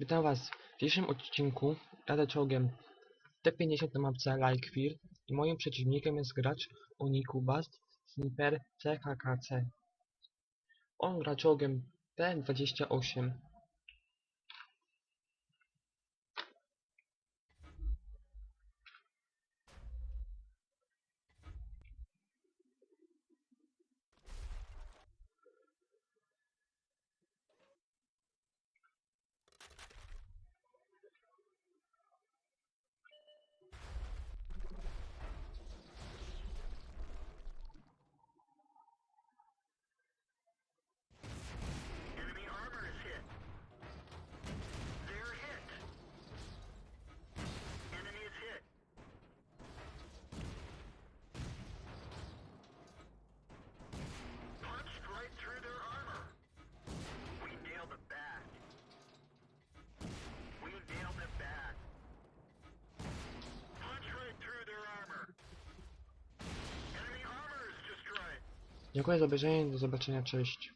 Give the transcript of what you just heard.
Witam was. W dzisiejszym odcinku jadę czołgiem T50 na mapce Likefield i moim przeciwnikiem jest gracz o niku Bast Sniper CKKC. On gra czołgiem T28. Dziękuję za obejrzenie, do zobaczenia, cześć.